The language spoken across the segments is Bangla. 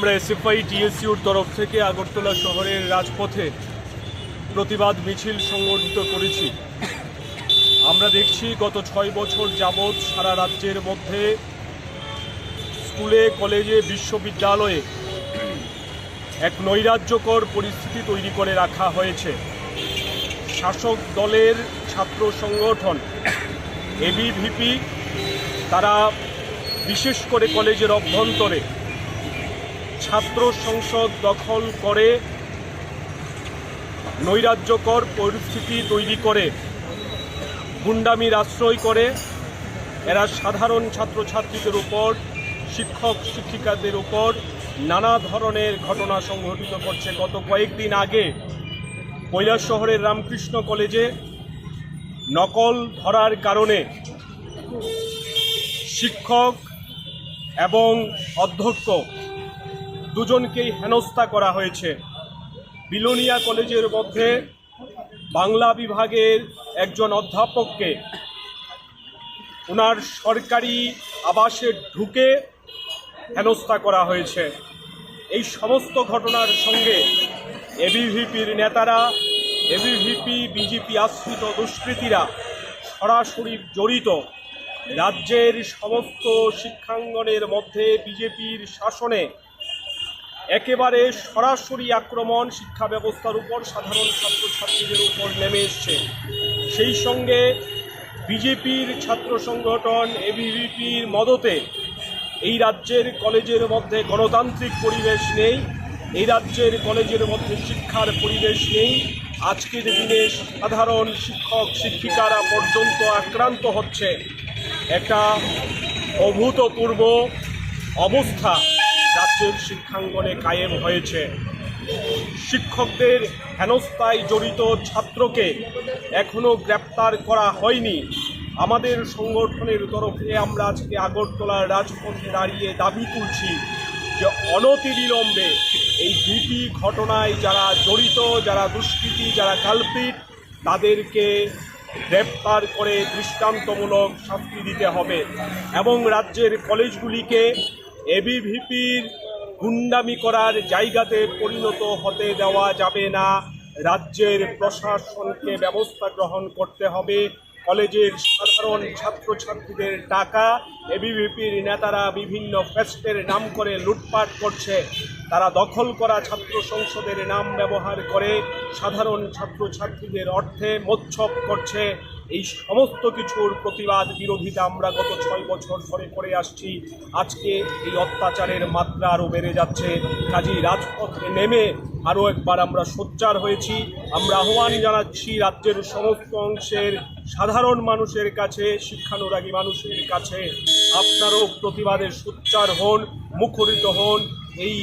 আমরা এসএফআই টিএসইউর তরফ থেকে আগরতলা শহরের রাজপথে প্রতিবাদ মিছিল সংগঠিত করেছি। আমরা দেখছি গত ছয় বছর যাবৎ সারা রাজ্যের মধ্যে স্কুলে, কলেজে, বিশ্ববিদ্যালয়ে এক নৈরাজ্যকর পরিস্থিতি তৈরি করে রাখা হয়েছে। শাসক দলের ছাত্র সংগঠন, এবিভিপি, তারা বিশেষ করে কলেজের অভ্যন্তরে ছাত্র সংসদ দখল করে, নৈরাজ্যকর পরিস্থিতি তৈরি করে গুন্ডামির আশ্রয় করে। এরা সাধারণ ছাত্রছাত্রীদের উপর, শিক্ষক শিক্ষিকাদের উপর নানা ধরনের ঘটনা সংঘটিত করছে। গত কয়েকদিন আগে কৈলাস শহরের রামকৃষ্ণ কলেজে নকল ধরার কারণে শিক্ষক এবং অধ্যক্ষ দুজনকেই হেনস্থা করা হয়েছে। বিলোনিয়া কলেজের মধ্যে বাংলা বিভাগের একজন অধ্যাপককে ওনার সরকারি আবাসে ঢুকে হেনস্থা করা হয়েছে। এই সমস্ত ঘটনার সঙ্গে এবিভিপির নেতারা, এবিভিপি, বিজেপি আশ্রিত দুষ্কৃতীরা সরাসরি জড়িত। রাজ্যের সমস্ত শিক্ষাঙ্গনের মধ্যে বিজেপির শাসনে একেবারে সরাসরি আক্রমণ শিক্ষা ব্যবস্থার উপর সাধারণ ছাত্রছাত্রীদের উপর নেমে এসছে। সেই সঙ্গে বিজেপির ছাত্র সংগঠন এবিভিপির মদতে এই রাজ্যের কলেজের মধ্যে গণতান্ত্রিক পরিবেশ নেই, এই রাজ্যের কলেজের মধ্যে শিক্ষার পরিবেশ নেই। আজকের দিনে সাধারণ শিক্ষক শিক্ষিকারা পর্যন্ত আক্রান্ত হচ্ছে। একটা অভূতপূর্ব অবস্থা। রাজ্যের শিক্ষাঙ্গনে কায়েম হয়েছে। শিক্ষকদের হেনস্থায় জড়িত ছাত্রকে এখনও গ্রেপ্তার করা হয়নি। আমাদের সংগঠনের তরফে আমরা আজকে আগরতলার রাজপথে দাঁড়িয়ে দাবি তুলছি যে অনতিবিলম্বে এই দুটি ঘটনায় যারা জড়িত, যারা দুষ্কৃতী, যারা কালপিট তাদেরকে গ্রেপ্তার করে দৃষ্টান্তমূলক শাস্তি দিতে হবে এবং রাজ্যের কলেজগুলিকে এবিভিপির গুন্ডামি করার জায়গাতে পরিণত হতে দেওয়া যাবে না। রাজ্যের প্রশাসনকে ব্যবস্থা গ্রহণ করতে হবে। কলেজের সাধারণ ছাত্রছাত্রীদের টাকা, এবিভিপির নেতারা বিভিন্ন ফেস্টের নাম করে লুটপাট করছে। তারা দখল করা ছাত্র সংসদের নাম ব্যবহার করে সাধারণ ছাত্রছাত্রীদের অর্থে মোচ্ছপ করছে। এই সমস্ত কিছুর প্রতিবাদ বিরোধিতা আমরা গত ছয় বছর ধরে করে আসছি। আজকে এই অত্যাচারের মাত্রা আরও বেড়ে যাচ্ছে। কাজেই রাজপথে নেমে আরও একবার আমরা সোচ্চার হয়েছি। আমরা আহ্বান জানাচ্ছি রাজ্যের সমস্ত অংশের সাধারণ মানুষের কাছে, শিক্ষানুরাগী মানুষের কাছে। আপনারও প্রতিবাদে সোচ্চার হন, মুখরিত হন। এই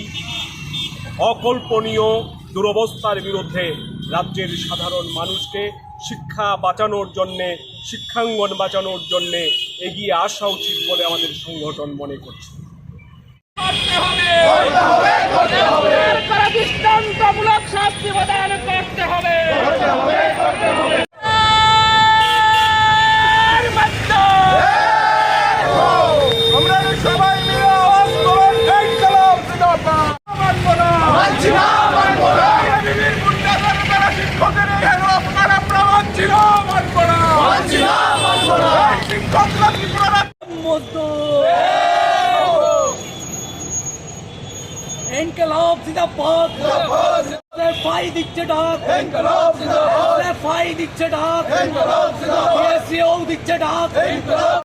অকল্পনীয় দুরবস্থার বিরুদ্ধে রাজ্যের সাধারণ মানুষকে শিক্ষা বাঁচানোর জন্যে শিক্ষাঙ্গন বাঁচানোর জন্যে এগিয়ে আসা উচিত বলে আমাদের সংগঠন মনে করছে সরকার দৃষ্টান্তমূলক শাস্তি প্রদান করতে হবে আর বাধ্য। আমরা সবাই মিলে আওয়াজ করুন এই কালাম জিন্দাবাদ মানবো না মানছি না মানবো না বিবির গুন্ডাদের দ্বারা শিক্ষকের এই হেনস্থার আমরা মানছি না মানবো না মানছি না মানবো না শিক্ষকরা ত্রিপুরা ইনকলাব জিন্দাবাদ। ফাই দিচ্ছে ডাক। ইনকলাব জিন্দাবাদ। ফাই দিচ্ছে ডাক। ইনকলাব জিন্দাবাদ। এসিও দিচ্ছে ডাক। ইনকলাব